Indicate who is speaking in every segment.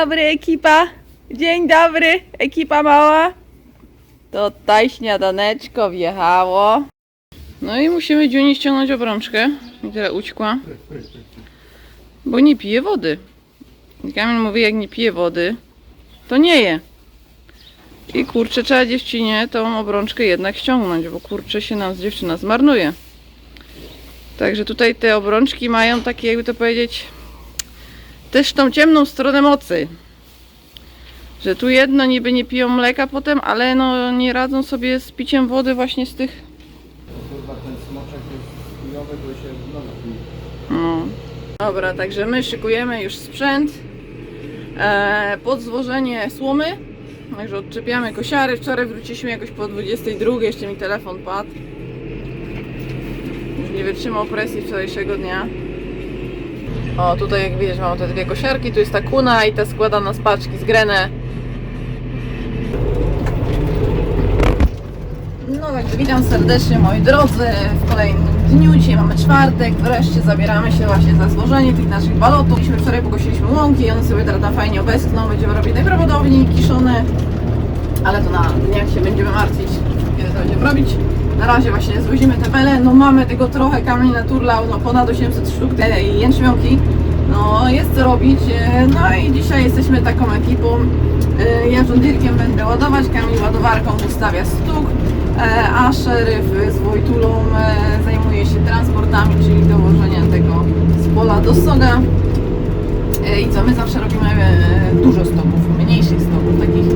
Speaker 1: dobry ekipa. Dzień dobry ekipa mała. Tutaj śniadaneczko wjechało. No i musimy Dziuni ściągnąć obrączkę. I tyle uciekła. Bo nie pije wody. I Kamil mówi, jak nie pije wody, to nie je. I kurczę, trzeba dziewczynie tą obrączkę jednak ściągnąć, bo kurczę się nam z dziewczyna zmarnuje. Także tutaj te obrączki mają takie, jakby to powiedzieć, też tą ciemną stronę mocy. Że tu jedno niby nie piją mleka potem, ale no nie radzą sobie z piciem wody właśnie z tych.
Speaker 2: Kurwa, ten smoczek jest chujowy, bo się.
Speaker 1: No. Dobra, także my szykujemy już sprzęt e, pod złożenie słomy. Także odczepiamy kosiary. Wczoraj wróciliśmy jakoś po 22, jeszcze mi telefon padł. Już nie wytrzymał presji wczorajszego dnia. O, tutaj jak widzisz mamy te dwie kosiarki, tu jest ta kuna i ta składana z paczki z grenę. No także witam serdecznie moi drodzy w kolejnym dniu. Dzisiaj mamy czwartek, wreszcie zabieramy się właśnie za złożenie tych naszych balotów. Myśmy wczoraj pokosiliśmy łąki i one sobie teraz tam fajnie obeskną. Będziemy robić najprawdopodobniej kiszone, ale to na dniach się będziemy martwić, kiedy to będziemy robić. Na razie właśnie zwozimy te bele, no mamy tego trochę kamień naturlał, no ponad 800 sztuk i jęczmionki. No jest co robić, e, no i dzisiaj jesteśmy taką ekipą. E, Ja żołnierkiem będę ładować, Kamil ładowarką ustawia stuk, e, a szeryf z Wojtulą zajmuje się transportami, czyli dowożenia tego z pola do soga. I co, my zawsze robimy dużo stoków, mniejszych stoków, takich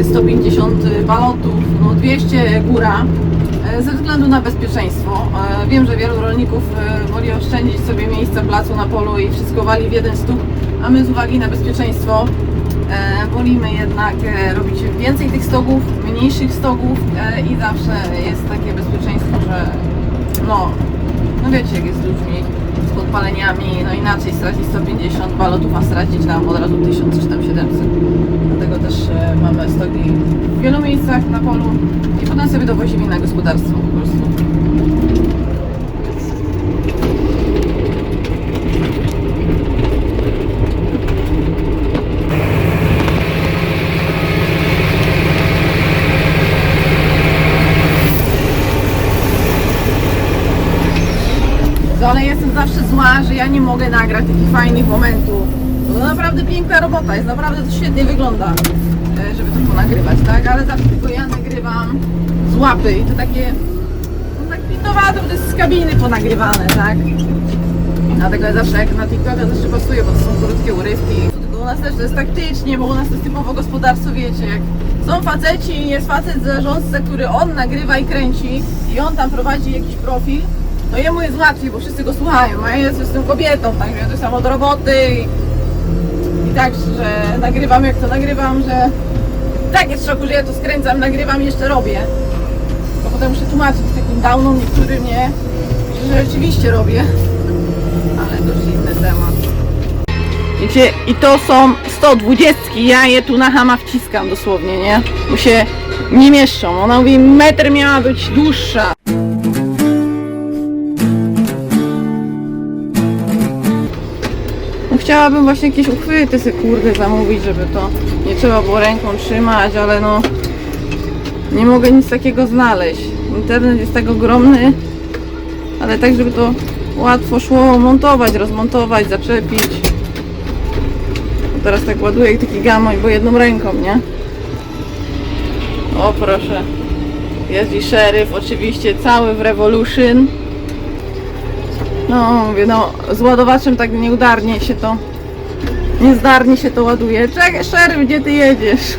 Speaker 1: e, 150 balotów, no 200 góra, względu na bezpieczeństwo. E, Wiem, że wielu rolników e, woli oszczędzić sobie miejsca placu na polu i wszystko wali w jeden stóp, a my z uwagi na bezpieczeństwo e, wolimy jednak robić więcej tych stogów, mniejszych stogów i zawsze jest takie bezpieczeństwo, że no, no wiecie jak jest ludźmi, z podpaleniami, no inaczej stracić 150 balotów, a stracić nam od razu 1000 czy tam 700. Dlatego też e, mamy stogi w wielu miejscach na polu i potem sobie dowozimy na gospodarstwo po prostu. No, ale jestem zawsze zła, że ja nie mogę nagrać takich fajnych momentów. Bo to naprawdę piękna robota, jest naprawdę to świetnie wygląda, e, żeby to ponagrywać, tak? Ale zawsze tylko ja nagrywam z łapy i to takie, no tak pitowato, to jest z kabiny ponagrywane, tak? Dlatego ja zawsze jak na TikToka zawsze pasuję, bo to są krótkie urywki. Tylko u nas też to jest taktycznie, bo u nas to jest typowo gospodarstwo, wiecie, jak są faceci jest facet zarządca, który on nagrywa i kręci i on tam prowadzi jakiś profil, to jemu jest łatwiej, bo wszyscy go słuchają, a ja jestem kobietą, także to samo do roboty i, i tak, że nagrywam jak to nagrywam, że tak jest w szoku, że ja to skręcam, nagrywam i jeszcze robię. Bo potem muszę tłumaczyć takim downom niektórym nie, że rzeczywiście robię. Ale to już inny temat. Wiecie, i to są 120, ja je tu na hama wciskam dosłownie, nie? Bo się nie mieszczą. Ona mówi, metr miała być dłuższa. Chciałabym właśnie jakieś uchwyty sobie kurde zamówić, żeby to nie trzeba było ręką trzymać, ale no nie mogę nic takiego znaleźć. Internet jest tak ogromny, ale tak, żeby to łatwo szło montować, rozmontować, zaczepić. No Teraz tak ładuję taki gamoń, bo jedną ręką, nie? O proszę. Jeździ szeryf, oczywiście cały w Revolution. No mówię, no z ładowaczem tak nieudarnie się to, niezdarnie się to ładuje. Czekaj, szeryf, gdzie ty jedziesz?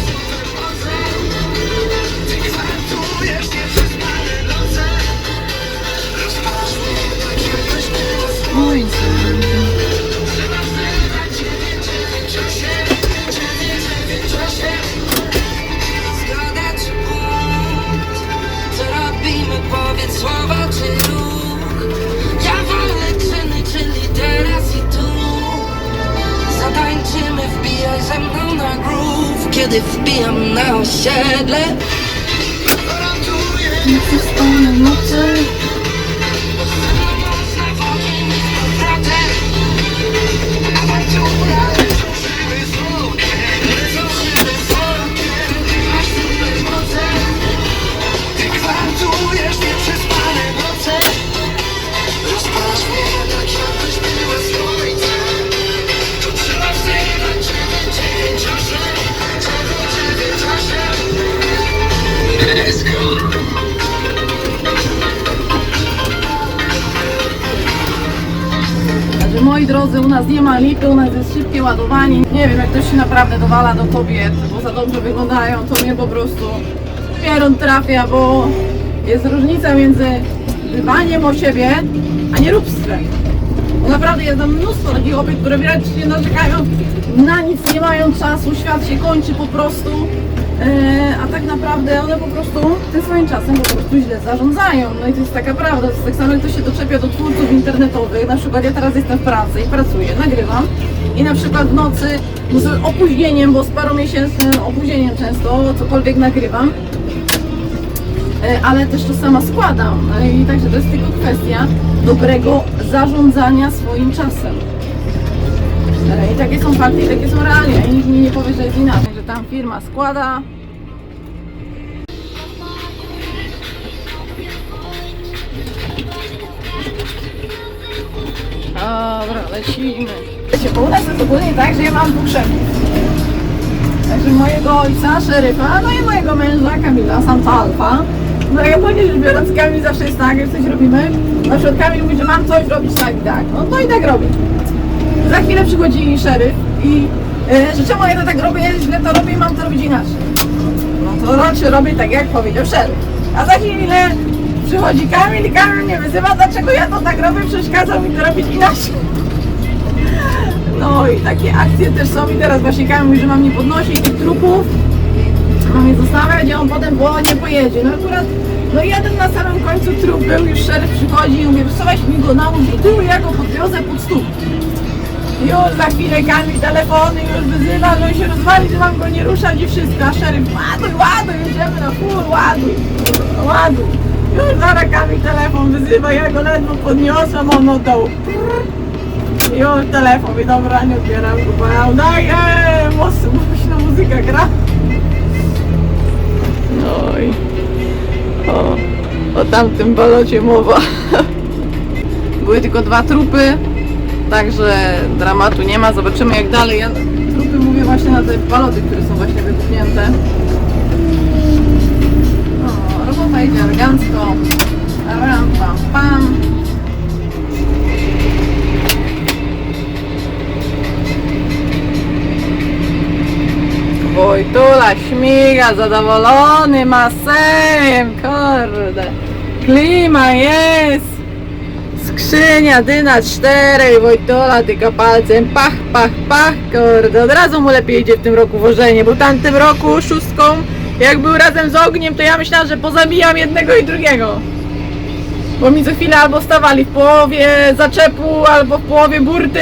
Speaker 3: Kiedy wbijam na osiedle
Speaker 1: Także moi drodzy, u nas nie ma lipy, u nas jest szybkie ładowanie. Nie wiem, jak ktoś się naprawdę dowala do kobiet, bo za dobrze wyglądają, to mnie po prostu pierun trafia, bo jest różnica między dbaniem o siebie, a nieróbstwem. Bo naprawdę jest tam mnóstwo takich kobiet, które wiecznie narzekają, na nic nie mają czasu, świat się kończy po prostu. E, a tak naprawdę one po prostu tym swoim czasem po prostu źle zarządzają. No i to jest taka prawda. To jest tak samo jak to się doczepia do twórców internetowych. Na przykład ja teraz jestem w pracy i pracuję, nagrywam i na przykład w nocy no z opóźnieniem, bo z paromiesięcznym opóźnieniem często cokolwiek nagrywam. E, ale też to sama składam. E, I także to jest tylko kwestia dobrego zarządzania swoim czasem. E, I takie są fakty, i takie są realia. I nikt mi nie powie, że jest inaczej, tam firma składa. Dobra, lecimy. Wiecie, u nas jest ogólnie tak, że ja mam dwóch szefów. Także mojego ojca, szeryfa, no i mojego męża, Kamila, Santa Alfa. No i ogólnie rzecz biorąc, Kamil zawsze jest tak, jak coś robimy. Na przykład Kamil mówi, że mam coś robić tak i tak. No to i tak robi. Za chwilę przychodzi szeryf i że czemu ja to tak robię, źle to robię i mam to robić inaczej. No to raczej robię tak, jak powiedział szeryf. A za chwilę przychodzi Kamil i Kamil mnie wyzywa, dlaczego ja to tak robię, przeszkadzał mi to robić inaczej. No i takie akcje też są i teraz właśnie Kamil mówi, że mam nie podnosić tych trupów, mam je zostawiać, a on potem bo nie pojedzie. No akurat, no jeden na samym końcu trup był, już szeryf przychodzi i mówi, wysuwać mi go na tyłu, ja go podwiozę pod stóp. Już za chwilę Kamil telefony już wyzywa, że on się rozwali, że mam go nie ruszać i wszystko, a szeryf ładuj, ładuj, jedziemy na fur, ładuj, ładuj. Już zaraz Kamil telefon wyzywa, ja go ledwo podniosłem, on oddał. Już telefon i dobra, nie odbieram go, bo ja udaję, mocno muzyka gra. No i o, o tamtym balocie mowa. Były tylko dwa trupy, także dramatu nie ma, zobaczymy jak dalej. Ja trupy mówię właśnie na te baloty, które są właśnie wybuchnięte. O, robota idzie elegancko. Ram, pam, pam. Wojtula śmiga, zadowolony masejem, kurde. Klima jest. Skrzynia, dyna 4 i Wojtola tylko palcem pach, pach, pach, kurde. Od razu mu lepiej idzie w tym roku wożenie, bo tamtym roku szóstką, jak był razem z ogniem, to ja myślałam, że pozabijam jednego i drugiego. Bo mi co chwilę albo stawali w połowie zaczepu, albo w połowie burty.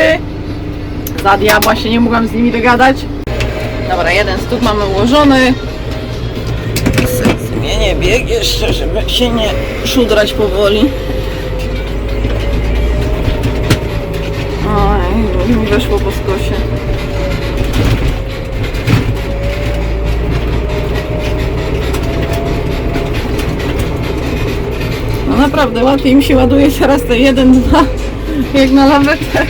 Speaker 1: Za diabła się nie mogłam z nimi dogadać. Dobra, jeden stóp mamy ułożony. Zmienię bieg jeszcze, żeby się nie szudrać powoli. Oj, mi weszło po skosie. No naprawdę, łatwiej mi się ładuje teraz te jeden, dwa, jak na lawetę.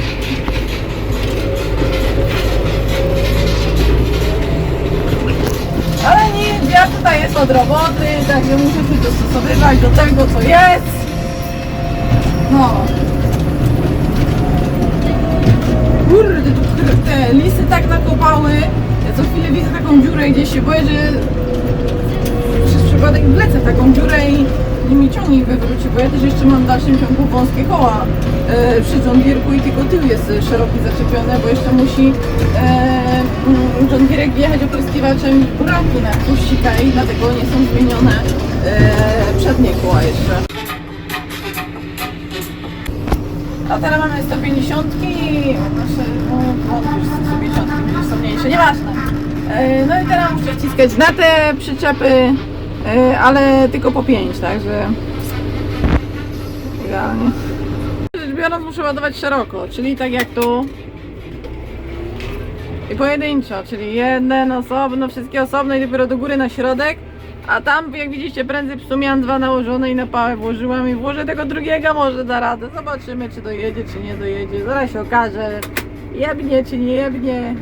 Speaker 1: od roboty, także muszę się dostosowywać do tego, co jest. No. Kurde, te lisy tak nakopały. Ja co chwilę widzę taką dziurę gdzieś się boję, że przez przypadek wlecę taką dziurę i nie mi ciągnik wywróci, bo ja też jeszcze mam w dalszym ciągu wąskie koła e, przy John i tylko tył jest szeroki zaczepiony, bo jeszcze musi e, mm, John Deere wjechać opryskiwaczem buraki na puścika i dlatego nie są zmienione e, przednie koła jeszcze. A teraz mamy 150, znaczy, no, no już 150 będzie są mniejsze, nieważne. E, No i teraz muszę wciskać na te przyczepy, e, ale tylko po 5, także idealnie. Rzecz biorąc muszę ładować szeroko, czyli tak jak tu i pojedynczo, czyli jeden osobno, wszystkie osobno i dopiero do góry na środek. A tam, jak widzicie, prędzej sumie miałam dwa nałożone i na pałę włożyłam i włożę tego drugiego, może da radę. Zobaczymy, czy dojedzie, czy nie dojedzie. Zaraz się okaże, jebnie, czy nie jebnie.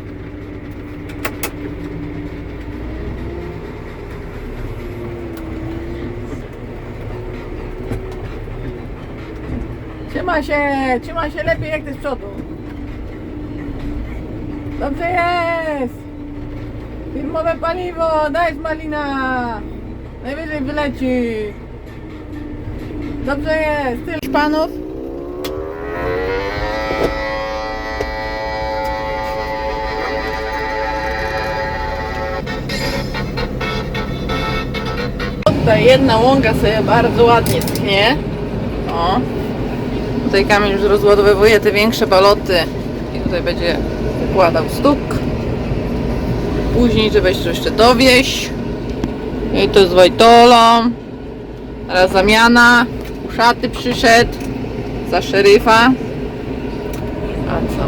Speaker 1: Trzyma się, trzyma się lepiej jak ty z przodu. Dobrze jest! Firmowe paliwo, dajesz malina! Najwyżej wyleci! Dobrze jest! Tyle panów. Tutaj jedna łąka sobie bardzo ładnie tchnie. O. Tutaj Kamil już rozładowywuje te większe baloty i tutaj będzie układał stuk. Później, to jeszcze dowieść. I to z Wojtolą. Teraz zamiana. Uszaty przyszedł. Za szeryfa. A co?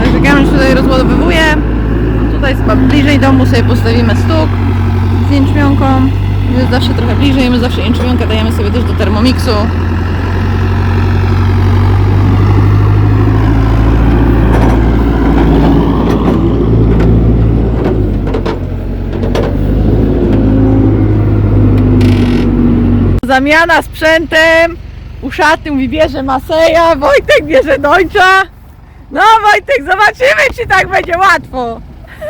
Speaker 1: Także Kamil już tutaj rozładowywuje. Tutaj bliżej domu sobie postawimy stuk z jęczmionką. Jest zawsze trochę bliżej. My zawsze jęczmionkę dajemy sobie też do termomiksu. Zamiana sprzętem. Uszaty mówi bierze Maseja, Wojtek bierze Dojcza. No Wojtek, zobaczymy czy tak będzie łatwo.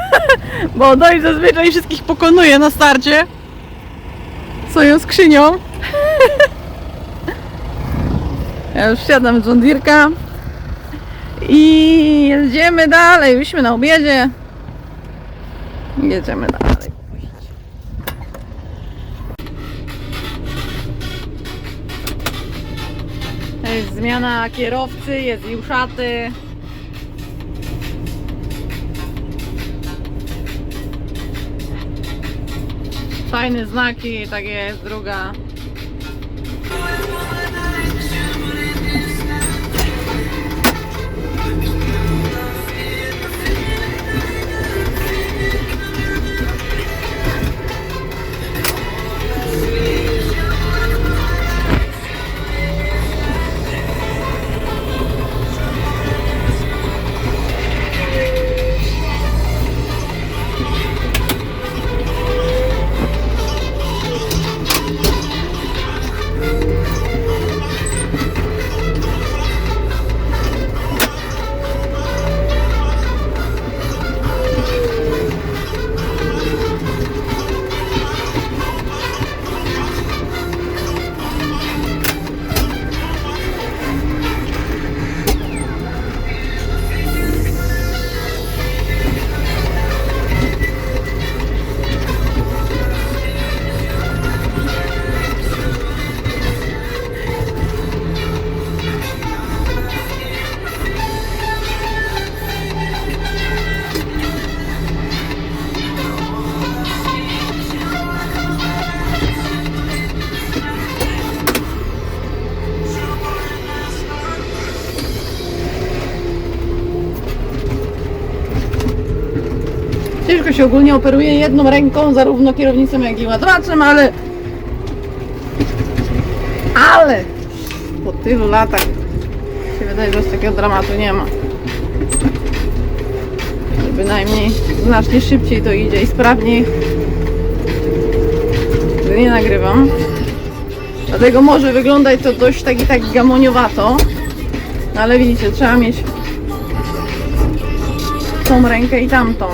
Speaker 1: Bo Dojcz zazwyczaj wszystkich pokonuje na starcie. Swoją skrzynią. Ja już wsiadam z John. I jedziemy dalej. Byliśmy na obiedzie. Jedziemy dalej. To jest zmiana kierowcy, jest i uszaty. Fajne znaki, tak jest, druga. ciężko się ogólnie operuje jedną ręką, zarówno kierownicą, jak i ładowaczem, ale... Ale! Po tylu latach się wydaje, że aż takiego dramatu nie ma. Bynajmniej znacznie szybciej to idzie i sprawniej. Gdy nie nagrywam. Dlatego może wyglądać to dość tak i tak gamoniowato. No ale widzicie, trzeba mieć tą rękę i tamtą.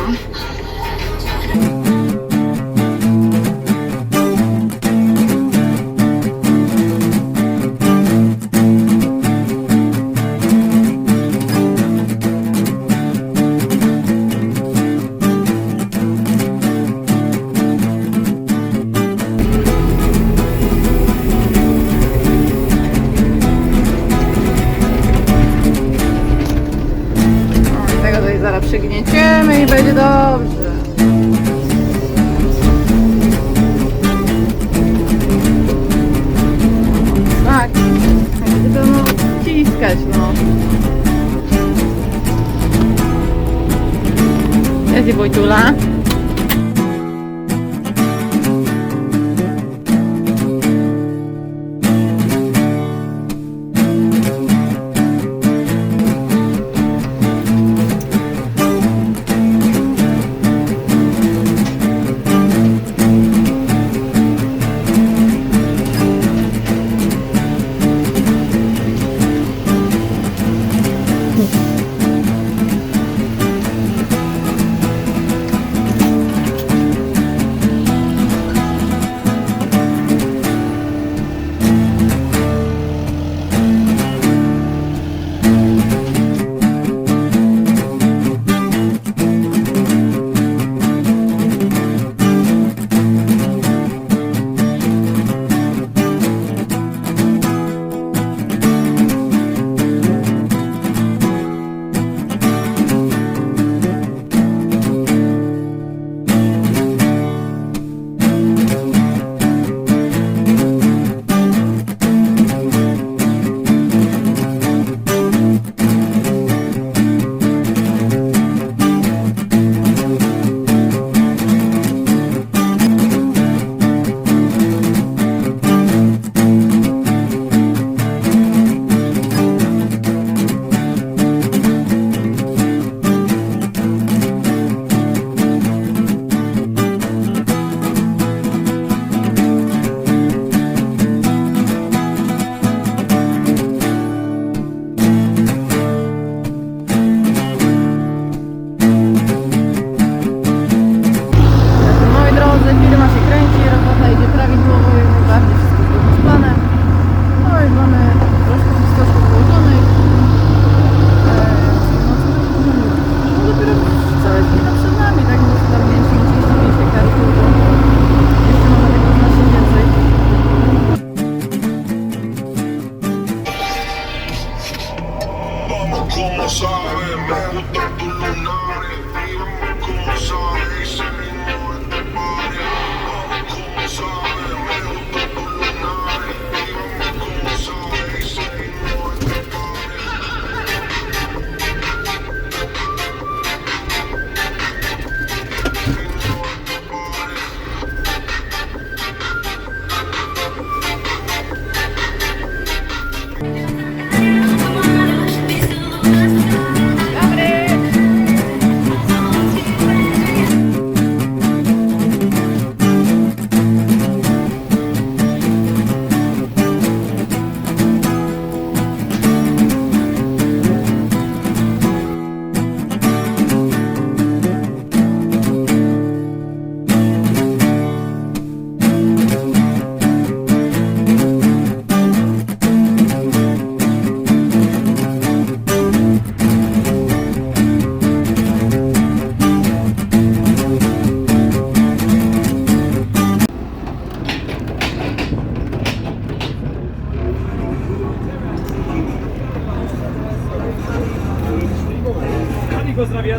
Speaker 4: como sabes, me
Speaker 3: gustan tus lunares.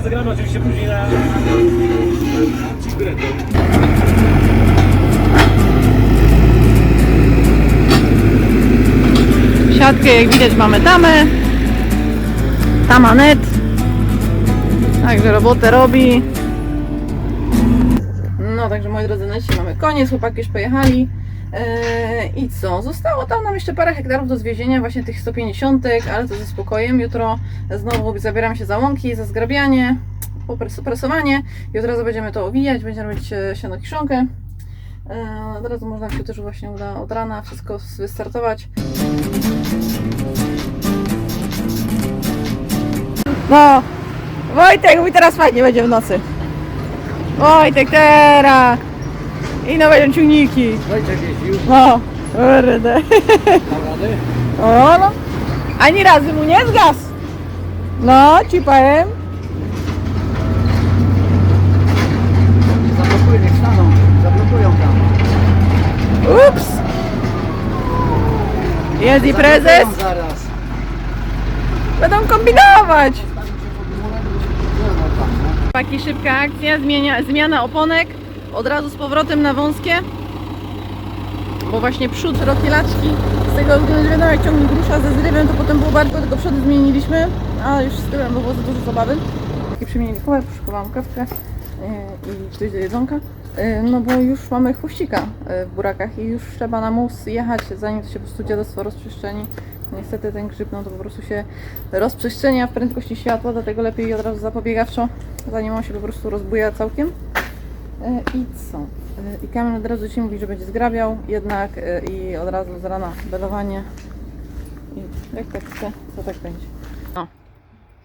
Speaker 3: Instagrama, oczywiście później na
Speaker 1: Siatkę, jak widać, mamy tamę. Tamanet. Także robotę robi. No, także moi drodzy, na mamy koniec. Chłopaki już pojechali. Yy, I co? Zostało tam nam jeszcze parę hektarów do zwiezienia, właśnie tych 150, ale to ze spokojem. Jutro znowu zabieram się za łąki, za zgrabianie, popresowanie i od razu będziemy to owijać, będziemy robić e, sianokiszonkę. E, od razu można się też właśnie uda od rana wszystko wystartować. No, Wojtek, mi teraz fajnie będzie w nocy. Wojtek, teraz! I no będą ciągniki.
Speaker 2: Wojciech jeździł,
Speaker 1: No, kurde. O, no. Ani razu mu nie zgasł. No, ci powiem.
Speaker 2: Zablokują, niech staną, zablokują tam.
Speaker 1: Ups. Jest i prezes.
Speaker 2: Zablokują zaraz.
Speaker 1: Będą kombinować.
Speaker 2: Stawić się pod murem i się nie no.
Speaker 1: Taki szybka akcja, zmienia, zmiana oponek. Od razu z powrotem na wąskie. Bo właśnie przód szerokie laczki. Z tego względu, że jak ciągnik rusza ze zrywem, to potem było bardzo, tylko przody zmieniliśmy. A już z tyłem, było za dużo zabawy. Taki przemienili kawałek, przyszykowałam kawkę yy, i coś do jedzonka. Yy, No bo już mamy chwościka yy, w burakach i już trzeba na mus jechać, zanim to się po prostu dziadostwo rozprzestrzeni. Niestety ten grzyb no to po prostu się rozprzestrzenia w prędkości światła, dlatego lepiej od razu zapobiegawczo, zanim on się po prostu rozbuja całkiem. E, I co? E, I Kamil od razu Ci mówi, że będzie zgrabiał jednak e, i od razu z rana belowanie. I jak tak chce, to tak będzie. O.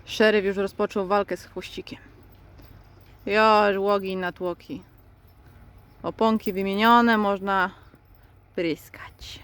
Speaker 1: Szeryf już rozpoczął walkę z chłościkiem. Już łogi na tłoki. Oponki wymienione, można pryskać.